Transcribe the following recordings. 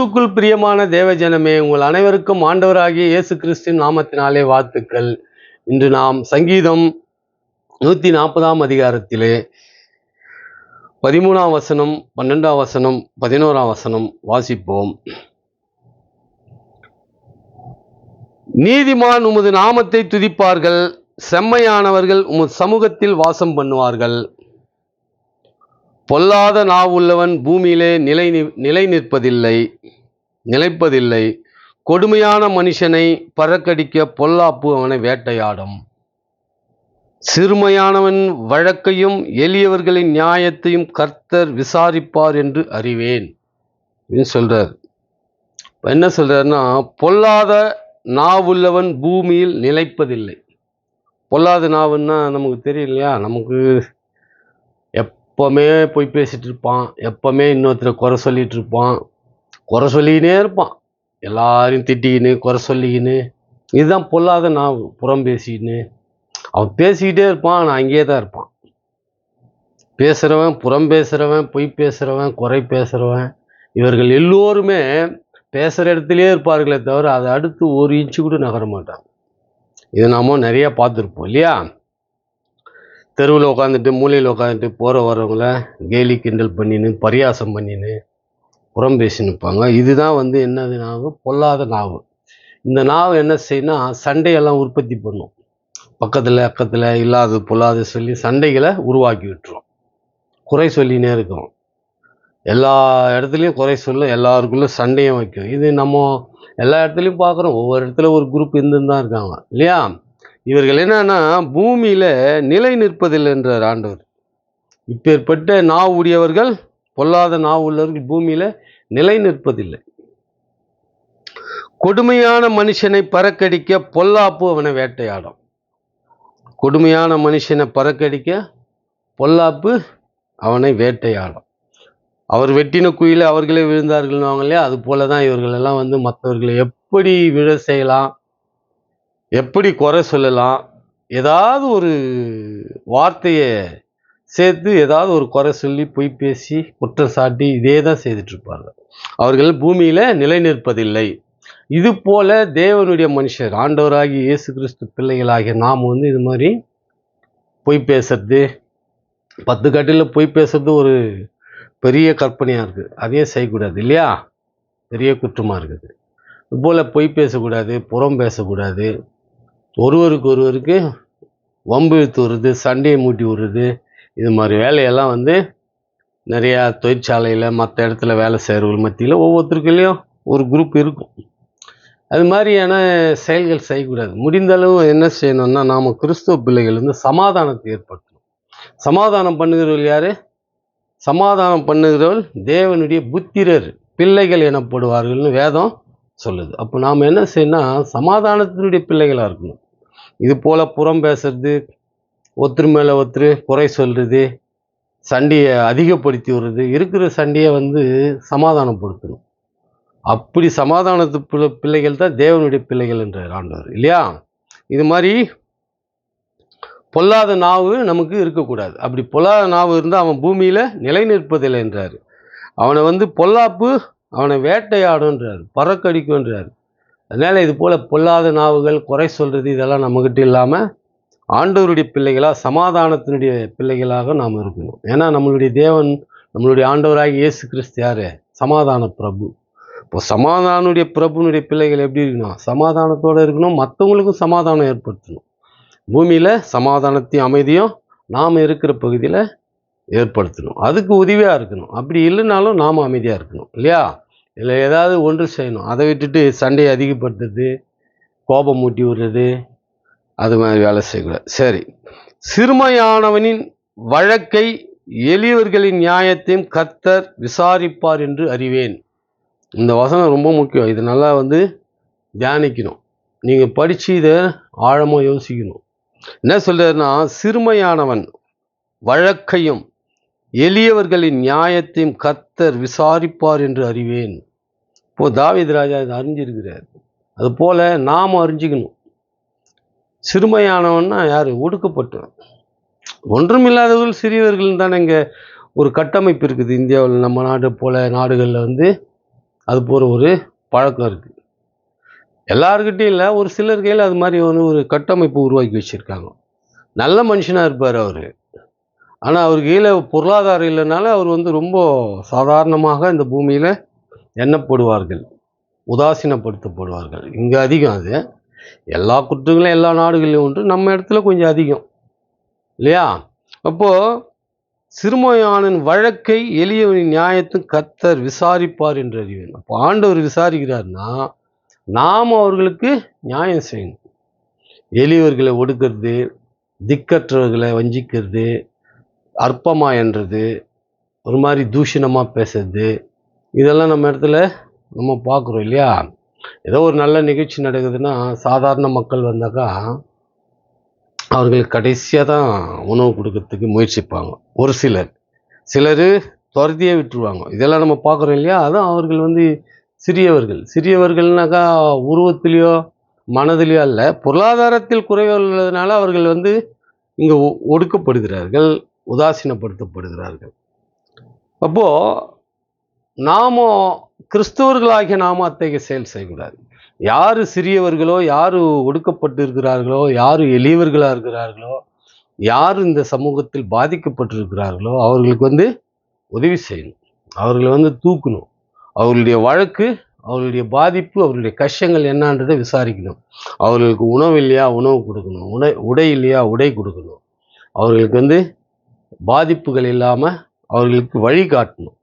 கிறிஸ்துக்குள் பிரியமான தேவஜனமே உங்கள் அனைவருக்கும் ஆண்டவராகிய இயேசு கிறிஸ்தின் நாமத்தினாலே வாழ்த்துக்கள். இன்று நாம் சங்கீதம் நூற்றி நாற்பதாம் அதிகாரத்திலே பதிமூணாம் வசனம் பன்னெண்டாம் வசனம் பதினோராம் வசனம் வாசிப்போம். நீதிமான் உமது நாமத்தை துதிப்பார்கள் செம்மையானவர்கள் உமது சமூகத்தில் வாசம் பண்ணுவார்கள். பொல்லாத நாவுள்ளவன் பூமியிலே நிலை நிலை நிற்பதில்லை நிலைப்பதில்லை. கொடுமையான மனுஷனை பறக்கடிக்க பொல்லாப்பு அவனை வேட்டையாடும். சிறுமையானவன் வழக்கையும் எளியவர்களின் நியாயத்தையும் கர்த்தர் விசாரிப்பார் என்று அறிவேன் அப்படின்னு சொல்றார். என்ன சொல்றாருன்னா பொல்லாத நாவுள்ளவன் பூமியில் நிலைப்பதில்லை. பொல்லாத நாவுன்னா நமக்கு தெரியலையா? நமக்கு எப்போவுமே போய் பேசிகிட்டு இருப்பான். எப்போவுமே இன்னொருத்தரை குறை சொல்லிட்டு இருப்பான். குறை சொல்லிக்கினே இருப்பான். எல்லாரையும் திட்டிக்கின்னு குறை சொல்லிக்கின்னு இதுதான் பொல்லாத நான் புறம் பேசிக்கின்னு அவன் பேசிக்கிட்டே இருப்பான் ஆனால் அங்கேயே தான் இருப்பான். பேசுகிறவன் புறம் பேசுகிறவன் பொய் பேசுகிறவன் குறை பேசுகிறவன் இவர்கள் எல்லோருமே பேசுகிற இடத்துலையே இருப்பார்களே தவிர அதை அடுத்து ஒரு இன்ச்சு கூட நகர மாட்டாங்க இது நாம நிறையா பார்த்துருப்போம் இல்லையா? தெருவில் உட்காந்துட்டு மூலையில் உட்காந்துட்டு போகிற வரவங்கள கேலி கிண்டல் பண்ணின்னு பரியாசம் பண்ணின்னு புறம் பேசி நிற்பாங்க இதுதான் வந்து என்னது நாவு? பொல்லாத நாவு. இந்த நாவு என்ன செய்யணும் சண்டையெல்லாம் உற்பத்தி பண்ணும். பக்கத்தில் அக்கத்தில் இல்லாது பொல்லாத சொல்லி சண்டைகளை உருவாக்கி விட்டுரும். குறை சொல்லினே இருக்கும். எல்லா இடத்துலையும் குறை சொல்ல எல்லாருக்குள்ளே சண்டையும் வைக்கும். இது நம்ம எல்லா இடத்துலையும் பார்க்குறோம் ஒவ்வொரு இடத்துல ஒரு குரூப் இருந்துன்னு தான் இருக்காங்க. இல்லையா? இவர்கள் என்னன்னா பூமியில நிலை நிற்பதில்லை என்றார் ஆண்டவர். இப்பேற்பட்ட நாவு உடையவர்கள் பொல்லாத நாவு உள்ளவர்கள் பூமியில நிலை நிற்பதில்லை. கொடுமையான மனுஷனை பறக்கடிக்க பொல்லாப்பு அவனை வேட்டையாடும். கொடுமையான மனுஷனை பறக்கடிக்க பொல்லாப்பு அவனை வேட்டையாடும். அவர் வெட்டின குயில அவர்களே விழுந்தார்கள்னுவாங்க இல்லையா? அது போல தான் இவர்களெல்லாம் வந்து மற்றவர்களை எப்படி விழ செய்யலாம்? எப்படி குறை சொல்லலாம்? ஏதாவது ஒரு வார்த்தையை சேர்த்து ஏதாவது ஒரு குறை சொல்லி பொய் பேசி குற்றம் சாட்டி இதே தான் செய்துட்ருப்பாங்க அவர்கள் பூமியில் நிலை நிற்பதில்லை. இது போல தேவனுடைய மனுஷர் ஆண்டவராகி இயேசு கிறிஸ்து பிள்ளைகளாகிய நாம் வந்து இது மாதிரி பொய் பேசுறது பத்து கட்டில் பொய் பேசுறது ஒரு பெரிய கற்பனையாக இருக்குது அதையும் செய்யக்கூடாது இல்லையா? பெரிய குற்றமாக இருக்குது. இதுபோல் பொய் பேசக்கூடாது புறம் பேசக்கூடாது. ஒருவருக்கு ஒருவருக்கு வம்பு இழுத்து விடுறது சண்டையை மூட்டி விடுறது இது மாதிரி வேலையெல்லாம் வந்து நிறையா தொழிற்சாலையில் மற்ற இடத்துல வேலை செய்கிறவர்கள் மத்தியில் ஒவ்வொருத்தருக்குள்ளேயும் ஒரு குரூப் இருக்கும். அது மாதிரியான செயல்கள் செய்யக்கூடாது. முடிந்தளவு என்ன செய்யணும்னா நாம் கிறிஸ்துவ பிள்ளைகள் வந்து சமாதானத்தை ஏற்படுத்தணும். சமாதானம் பண்ணுகிறவர்கள் யார்? சமாதானம் பண்ணுகிறவள் தேவனுடைய புத்திரர். பிள்ளைகள் எனப்படுவார்கள்னு வேதம் சொல்லுது. அப்போ நாம் என்ன செய்யணும் சமாதானத்தினுடைய பிள்ளைகளாக இருக்கணும். இது போல் புறம் பேசுறது ஒருத்தர் மேலே ஒருத்தர் குறை சொல்கிறது சண்டையை அதிகப்படுத்தி விடுறது இருக்கிற சண்டையை வந்து சமாதானப்படுத்தணும். அப்படி சமாதானத்து பிள்ளை- பிள்ளைகள் தான் தேவனுடைய பிள்ளைகள் என்றார் ஆண்டவர் இல்லையா? இது மாதிரி பொல்லாத நாவு நமக்கு இருக்கக்கூடாது. அப்படி பொல்லாத நாவு இருந்தால் அவன் பூமியில் நிலை நிற்பதில்லை என்றார். அவனை வந்து பொல்லாப்பு அவனை வேட்டையாடுன்றார் பறக்கடிக்குன்றார் அதனால் இது போல் பொல்லாத நாவுகள் குறை சொல்கிறது இதெல்லாம் நம்மக்கிட்ட இல்லாமல் ஆண்டவருடைய பிள்ளைகளாக சமாதானத்தினுடைய பிள்ளைகளாக நாம் இருக்கணும். ஏன்னா நம்மளுடைய தேவன் நம்மளுடைய ஆண்டவராக இயேசு கிறிஸ்து யார்? சமாதான பிரபு. இப்போ சமாதானுடைய பிரபுனுடைய பிள்ளைகள் எப்படி இருக்கணும்? சமாதானத்தோடு இருக்கணும் மற்றவங்களுக்கும் சமாதானம் ஏற்படுத்தணும். பூமியில் சமாதானத்தையும் அமைதியும் நாம் இருக்கிற பகுதியில் ஏற்படுத்தணும். அதுக்கு உதவியாக இருக்கணும். அப்படி இல்லைனாலும் நாம் அமைதியாக இருக்கணும். இல்லையா? இல்லை ஏதாவது ஒன்று செய்யணும். அதை விட்டுட்டு சண்டையை அதிகப்படுத்துறது கோபம் மூட்டி விடுறது அது மாதிரி வேலை செய்யக்கூடாது. சரி. சிறுமையானவனின் வழக்கை எளியவர்களின் நியாயத்தையும் கத்தர் விசாரிப்பார் என்று அறிவேன். இந்த வசனம் ரொம்ப முக்கியம். இது நல்லா வந்து தியானிக்கணும். நீங்கள் படித்து இதை ஆழமாக யோசிக்கணும். என்ன சொல்றாருன்னா சிறுமையானவன் வழக்கையும் எளியவர்களின் நியாயத்தையும் கத்தர் விசாரிப்பார் என்று அறிவேன். இப்போ தாவித் ராஜா இதை அறிஞ்சிருக்கிறார். அது போல நாம் அறிஞ்சிக்கணும். சிறுமையானவன்னா யார்? ஒடுக்கப்பட்டவன். ஒன்றுமில்லாதவர்கள் சிறியவர்கள் தானே இங்கே ஒரு கட்டமைப்பு இருக்குது. இந்தியாவில் நம்ம நாடு போல நாடுகளில் வந்து அது போகிற ஒரு பழக்கம் இருக்குது எல்லாருக்கிட்டையும் இல்லை ஒரு சிலர் கையில் அது மாதிரி வந்து ஒரு கட்டமைப்பு உருவாக்கி வச்சுருக்காங்க. நல்ல மனுஷனாக இருப்பார் அவர். ஆனால் அவர் கீழே பொருளாதாரம் இல்லைனால அவர் வந்து ரொம்ப சாதாரணமாக இந்த பூமியில் எண்ணப்படுவார்கள். உதாசீனப்படுத்தப்படுவார்கள். இங்கே அதிகம் அது. எல்லா குற்றங்களும் எல்லா நாடுகளிலும் உண்டு. நம்ம இடத்துல கொஞ்சம் அதிகம். இல்லையா? அப்போது சிறுமையானின் வழக்கை எளியவனின் நியாயத்தும் கத்தர் விசாரிப்பார் என்று அறிவேன். அப்போ ஆண்டவர் விசாரிக்கிறார்னா நாம் அவர்களுக்கு நியாயம் செய்யணும். எளியவர்களை ஒடுக்கிறது திக்கற்றவர்களை வஞ்சிக்கிறது அற்பமாக என்றது ஒரு மாதிரி தூஷணமாக பேசுறது இதெல்லாம் நம்ம இடத்துல நம்ம பார்க்குறோம் இல்லையா? ஏதோ ஒரு நல்ல நிகழ்ச்சி நடக்குதுன்னா சாதாரண மக்கள் வந்தாக்கா அவர்களுக்கு கடைசியாக தான் உணவு கொடுக்கறதுக்கு முயற்சிப்பாங்க. ஒரு சிலர். சிலர் துரத்தியே விட்டுருவாங்க. இதெல்லாம் நம்ம பார்க்குறோம் இல்லையா? அதான் அவர்கள் வந்து சிறியவர்கள். சிறியவர்கள்னாக்கா உருவத்திலேயோ மனதிலேயோ அல்ல பொருளாதாரத்தில் குறைவு உள்ளதுனால அவர்கள் வந்து இங்கே ஒடுக்கப்படுகிறார்கள். உதாசீனப்படுத்தப்படுகிறார்கள். அப்போது நாம கிறிஸ்தவர்களாகிய நாம அத்தகைய செயல் செய்யக்கூடாது. யார் சிறியவர்களோ யார் ஒடுக்கப்பட்டு இருக்கிறார்களோ யார் எளியவர்களாக இருக்கிறார்களோ யார் இந்த சமூகத்தில் பாதிக்கப்பட்டிருக்கிறார்களோ அவர்களுக்கு வந்து உதவி செய்யணும். அவர்களை வந்து தூக்கணும். அவர்களுடைய வழக்கு அவர்களுடைய பாதிப்பு அவர்களுடைய கஷ்டங்கள் என்னன்றதை விசாரிக்கணும். அவர்களுக்கு உணவு இல்லையா உணவு கொடுக்கணும். உடை உடை இல்லையா உடை கொடுக்கணும். அவர்களுக்கு வந்து பாதிப்புகள் இல்லாமல் அவர்களுக்கு வழி காட்டணும்.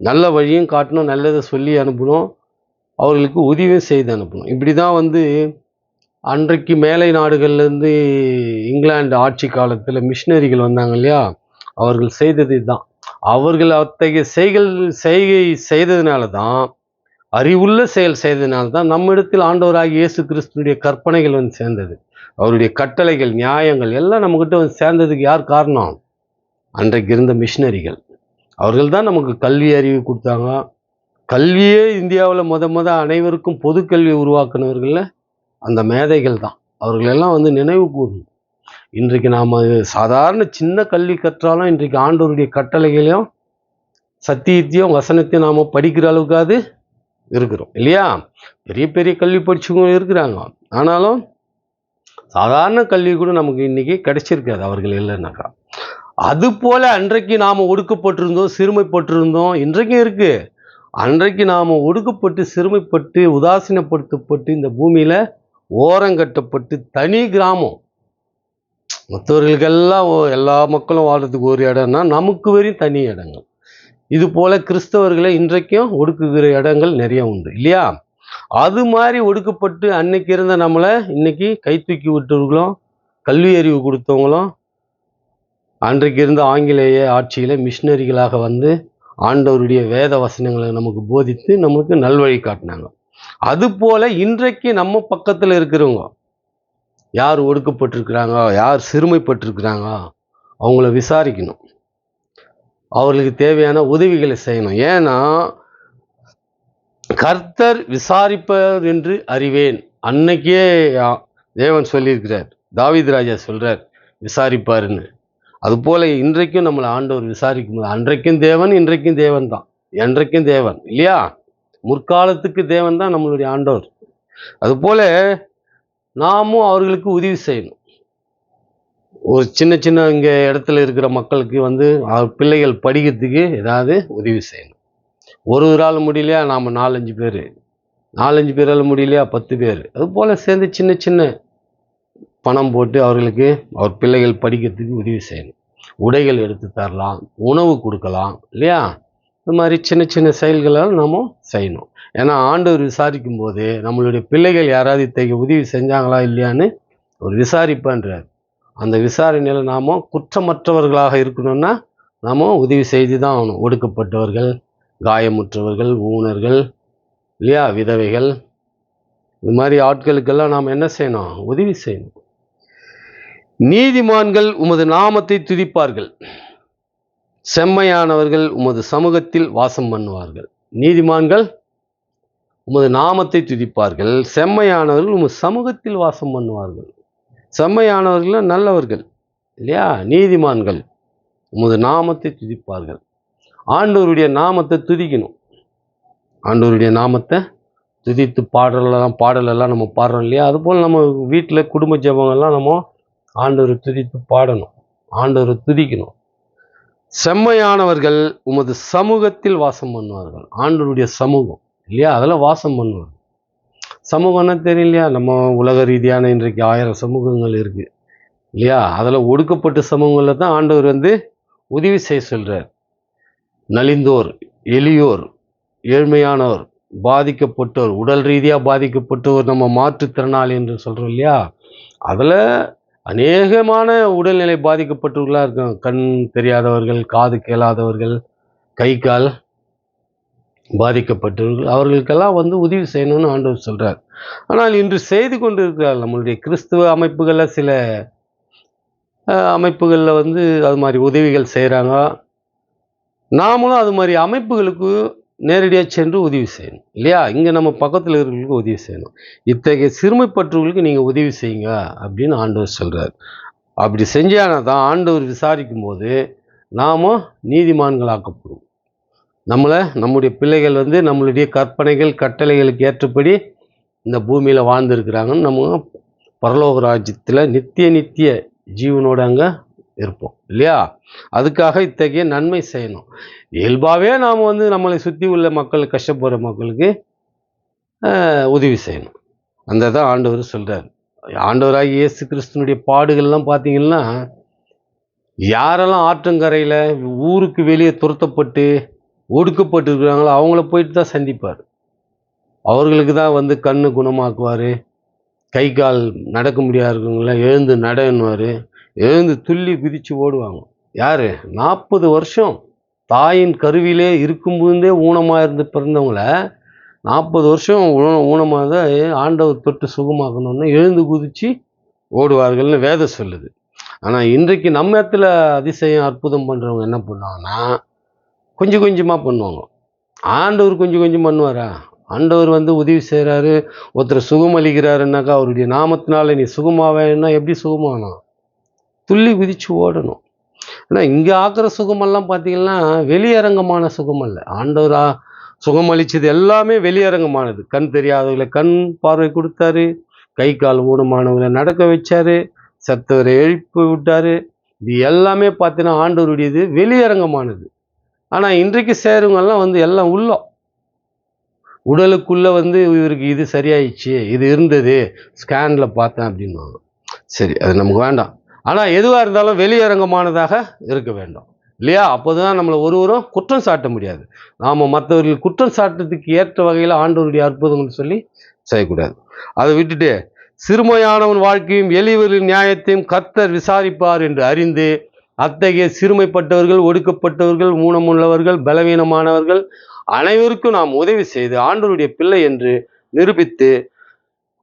நல்ல வழியும் காட்டணும் நல்லதை சொல்லி அனுப்பணும் அவர்களுக்கு உதவியும் செய்து அனுப்பணும். இப்படி தான் வந்து அன்றைக்கு மேலை நாடுகள்லேருந்து இங்கிலாந்து ஆட்சி காலத்தில் மிஷினரிகள் வந்தாங்க இல்லையா? அவர்கள் செய்தது இதுதான். அவர்கள் அத்தகைய செய்கள் செய்கை செய்ததுனால தான் அறிவுள்ள செயல் செய்ததுனால தான் நம்மிடத்தில் ஆண்டவராக இயேசு கிறிஸ்துனுடைய கற்பனைகள் வந்து சேர்ந்தது. அவருடைய கட்டளைகள் நியாயங்கள் எல்லாம் நம்மக்கிட்ட வந்து சேர்ந்ததுக்கு யார் காரணம்? அன்றைக்கு இருந்த மிஷினரிகள். அவர்கள் தான் நமக்கு கல்வி அறிவு கொடுத்தாங்க. கல்வியே இந்தியாவில் முத முத அனைவருக்கும் பொது கல்வி உருவாக்குனவர்களில் அந்த மேதைகள் தான். அவர்களெல்லாம் வந்து நினைவு கூறணும் இன்றைக்கு நாம் சாதாரண சின்ன கல்வி கற்றாலும் இன்றைக்கு ஆண்டோருடைய கட்டளைகளையும் சத்தியத்தையும் வசனத்தையும் நாம் படிக்கிற அளவுக்காவது இருக்கிறோம். இல்லையா? பெரிய பெரிய கல்வி படிச்சவங்க இருக்கிறாங்க. ஆனாலும் சாதாரண கல்வி கூட நமக்கு இன்றைக்கி கிடைச்சிருக்காது. அவர்கள் இல்லைன்னாக்கா. அது போல அன்றைக்கு நாம் ஒடுக்கப்பட்டிருந்தோம் சிறுமைப்பட்டிருந்தோம். இன்றைக்கும் இருக்குது அன்றைக்கு நாம் ஒடுக்கப்பட்டு சிறுமைப்பட்டு உதாசீனப்படுத்தப்பட்டு இந்த பூமியில் ஓரங்கட்டப்பட்டு தனி கிராமம். மற்றவர்களுக்கெல்லாம் ஓ- எல்லா மக்களும் வாழ்றதுக்கு ஒரு இடம்னா நமக்கு வரையும் தனி இடங்கள். இது போல் கிறிஸ்தவர்களை இன்றைக்கும் ஒடுக்குகிற இடங்கள் நிறைய உண்டு இல்லையா? அது மாதிரி ஒடுக்கப்பட்டு அன்னைக்கு இருந்த நம்மளை இன்னைக்கு கை தூக்கி விட்டவர்களும் கல்வி அறிவு கொடுத்தவங்களும் அன்றைக்கு இருந்த ஆங்கிலேய ஆட்சியில் மிஷினரிகளாக வந்து ஆண்டவருடைய வேத வசனங்களை நமக்கு போதித்து நமக்கு நல்வழி காட்டினாங்க. அதுபோல் இன்றைக்கு நம்ம பக்கத்தில் இருக்கிறவங்க யார் ஒடுக்கப்பட்டிருக்கிறாங்க யார் சிறுமைப்பட்டிருக்கிறாங்க அவங்கள விசாரிக்கணும். அவர்களுக்கு தேவையான உதவிகளை செய்யணும். ஏன்னா கர்த்தர் விசாரிப்பவர் என்று அறிவேன். அன்னைக்கே தேவன் சொல்லியிருக்கிறார். தாவித்ராஜா ராஜா விசாரிப்பாருன்னு. அதுபோல் இன்றைக்கும் நம்மளை ஆண்டவர் விசாரிக்கும் போது அன்றைக்கும் தேவன் இன்றைக்கும் தேவன் தான் என்றைக்கும் தேவன் இல்லையா? முற்காலத்துக்கு தேவன் தான் நம்மளுடைய ஆண்டவர். அதுபோல் நாமும் அவர்களுக்கு உதவி செய்யணும். ஒரு சின்ன சின்ன இங்கே இடத்துல இருக்கிற மக்களுக்கு வந்து அவர் பிள்ளைகள் படிக்கிறதுக்கு ஏதாவது உதவி செய்யணும். ஒரு ஒரு ஆள் முடியலையா? நாம் நாலஞ்சு பேர். நாலஞ்சு பேரால் முடியலையா? பத்து பேர். அது போல் சேர்ந்து சின்ன சின்ன பணம் போட்டு அவர்களுக்கு அவர் பிள்ளைகள் படிக்கிறதுக்கு உதவி செய்யணும். உடைகள் எடுத்து தரலாம் உணவு கொடுக்கலாம் இல்லையா? இந்த மாதிரி சின்ன சின்ன செயல்களெல்லாம் நம்ம செய்யணும். ஏன்னா ஆண்டவர் விசாரிக்கும் போது நம்மளுடைய பிள்ளைகள் யாராவது இத்தகைய உதவி செஞ்சாங்களா இல்லையான்னு ஒரு விசாரிப்பான்றார். அந்த விசாரணையில் நாம் குற்றமற்றவர்களாக இருக்கணும்னா நாம் உதவி செய்து தான் ஆகணும். ஒடுக்கப்பட்டவர்கள் காயமுற்றவர்கள் ஊனர்கள் இல்லையா? விதவைகள். இது மாதிரி ஆட்களுக்கெல்லாம் நாம் என்ன செய்யணும்? உதவி செய்யணும். நீதிமான்கள் உமது நாமத்தை துதிப்பார்கள். செம்மையானவர்கள் உமது சமூகத்தில் வாசம் பண்ணுவார்கள். நீதிமான்கள் உமது நாமத்தை துதிப்பார்கள். செம்மையானவர்கள் உமது சமூகத்தில் வாசம் பண்ணுவார்கள். செம்மையானவர்கள் நல்லவர்கள் இல்லையா? நீதிமான்கள் உமது நாமத்தை துதிப்பார்கள். ஆண்டோருடைய நாமத்தை துதிக்கணும். ஆண்டோருடைய நாமத்தை துதித்து பாடலெல்லாம் பாடலெல்லாம் நம்ம பாடுறோம் இல்லையா? அதுபோல் நம்ம வீட்டில் குடும்ப ஜெபங்கள்லாம் நம்ம ஆண்டவரை துதித்து பாடணும் ஆண்டவரை துதிக்கணும். செம்மையானவர்கள் உமது சமூகத்தில் வாசம் பண்ணுவார்கள். ஆண்டவருடைய சமூகம் இல்லையா? அதில் வாசம் பண்ணுவார்கள் சமூகம்னா தெரியலையா? நம்ம உலக ரீதியான இன்றைக்கு ஆயிரம் சமூகங்கள் இருக்குது இல்லையா? அதில் ஒடுக்கப்பட்ட சமூகங்களில் தான் ஆண்டவர் வந்து உதவி செய்ய சொல்கிறார் நலிந்தோர் எளியோர் ஏழ்மையானோர் பாதிக்கப்பட்டோர் உடல் ரீதியாக பாதிக்கப்பட்டோர் நம்ம மாற்றுத்திறனாளி என்று சொல்கிறோம் இல்லையா? அதில் அநேகமான உடல்நிலை பாதிக்கப்பட்டவர்களாக இருக்கும் கண் தெரியாதவர்கள் காது கேளாதவர்கள் கை கால் பாதிக்கப்பட்டவர்கள். அவர்களுக்கெல்லாம் வந்து உதவி செய்யணும்னு ஆண்டவர் சொல்கிறார் ஆனால் இன்று செய்து கொண்டு இருக்கிறார் நம்மளுடைய கிறிஸ்துவ அமைப்புகளில் சில அமைப்புகளில் வந்து அது மாதிரி உதவிகள் செய்கிறாங்க நாமளும் அது மாதிரி அமைப்புகளுக்கு நேரடியாக சென்று உதவி செய்யணும். இல்லையா? இங்கே நம்ம பக்கத்தில் இருக்கிறவங்களுக்கு உதவி செய்யணும். இத்தகைய சிறுமைப்பட்டவர்களுக்கு நீங்கள் உதவி செய்யுங்க அப்படின்னு ஆண்டவர் சொல்கிறார் அப்படி செஞ்சானா தான் ஆண்டவர் விசாரிக்கும் போது நாமும் நீதிமான்களாக்கப்படும். நம்மளை நம்முடைய பிள்ளைகள் வந்து நம்மளுடைய கற்பனைகள் கட்டளைகளுக்கு ஏற்றபடி இந்த பூமியில் வாழ்ந்துருக்கிறாங்கன்னு நம்ம பரலோக ராஜ்யத்தில் நித்திய நித்திய ஜீவனோட அங்கே இருப்போம் இல்லையா? அதுக்காக இத்தகைய நன்மை செய்யணும். இயல்பாகவே நாம் வந்து நம்மளை சுற்றி உள்ள மக்கள் கஷ்டப்படுற மக்களுக்கு உதவி செய்யணும். அந்த தான் ஆண்டவர் சொல்கிறார் ஆண்டவராகி இயேசு கிறிஸ்துனுடைய பாடுகள்லாம் பார்த்தீங்கன்னா யாரெல்லாம் ஆற்றங்கரையில் ஊருக்கு வெளியே துரத்தப்பட்டு ஒடுக்கப்பட்டு இருக்கிறாங்களோ அவங்கள போயிட்டு தான் சந்திப்பார். அவர்களுக்கு தான் வந்து கண்ணு குணமாக்குவார். கை கால் நடக்க முடியாதவங்கள எழுந்து நடன்னுவார். எழுந்து துள்ளி குதித்து ஓடுவாங்க. யார்? நாற்பது வருஷம் தாயின் கருவிலே இருக்கும்போதே ஊனமாக இருந்து பிறந்தவங்கள நாற்பது வருஷம் ஊன ஊனமாக தான் ஆண்டவர் தொட்டு சுகமாக்கணும்னு எழுந்து குதித்து ஓடுவார்கள்னு வேதம் சொல்லுது. ஆனால் இன்றைக்கு நம்ம இடத்துல அதிசயம் அற்புதம் பண்ணுறவங்க என்ன பண்ணுவாங்கன்னா கொஞ்சம் கொஞ்சமாக பண்ணுவாங்க. ஆண்டவர் கொஞ்சம் கொஞ்சம் பண்ணுவாரா? ஆண்டவர் வந்து உதவி செய்கிறாரு ஒருத்தர் சுகமளிக்கிறாருன்னாக்கா அவருடைய நாமத்தினால நீ சுகமாவேன்னா எப்படி சுகமாகணும்? துள்ளி குதிச்சு ஓடணும். ஆனால் இங்கே ஆக்குற சுகமெல்லாம் பார்த்தீங்கன்னா வெளியரங்கமான சுகம் அல்ல ஆண்டவர் ஆ- சுகமளிச்சது எல்லாமே வெளியரங்கமானது. கண் தெரியாதவர்களை கண் பார்வை கொடுத்தாரு. கை கால் ஊனமானவங்களை நடக்க வச்சாரு. செத்தவரை எழுப்பி விட்டாரு. இது எல்லாமே பார்த்தீங்கன்னா ஆண்டவருடையது வெளியரங்கமானது. ஆனால் இன்றைக்கு சேருவங்கெல்லாம் வந்து எல்லாம் உள்ளோம் உடலுக்குள்ளே வந்து இவருக்கு இது சரியாயிடுச்சு இது இருந்தது. ஸ்கேனில் பார்த்தேன் அப்படின்னுவாங்க. சரி அது நமக்கு வேண்டாம். ஆனால் எதுவாக இருந்தாலும் வெளியரங்கமானதாக இருக்க வேண்டும். இல்லையா? அப்போதான் நம்மளை ஒருவரும் குற்றம் சாட்ட முடியாது. நாம் மற்றவர்கள் குற்றம் சாட்டுறதுக்கு ஏற்ற வகையில் ஆண்டவருடைய அற்புதம்னு சொல்லி செய்யக்கூடாது. அதை விட்டுட்டு சிறுமையானவன் வாழ்க்கையும் எளியவர்களின் நியாயத்தையும் கர்த்தர் விசாரிப்பார் என்று அறிந்து அத்தகைய சிறுமைப்பட்டவர்கள் ஒடுக்கப்பட்டவர்கள் ஊனமுள்ளவர்கள் பலவீனமானவர்கள் அனைவருக்கும் நாம் உதவி செய்து ஆண்டவருடைய பிள்ளை என்று நிரூபித்து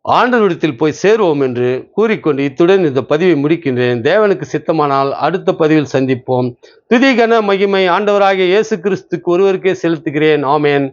ஆண்டவரிடத்தில் போய் சேருவோம் என்று கூறிக்கொண்டு இத்துடன் இந்த பதிவை முடிக்கின்றேன். தேவனுக்கு சித்தமானால் அடுத்த பதிவில் சந்திப்போம். துதிகன மகிமை ஆண்டவராகிய இயேசு கிறிஸ்துக்கு ஒருவருக்கே செலுத்துகிறேன். ஆமேன்.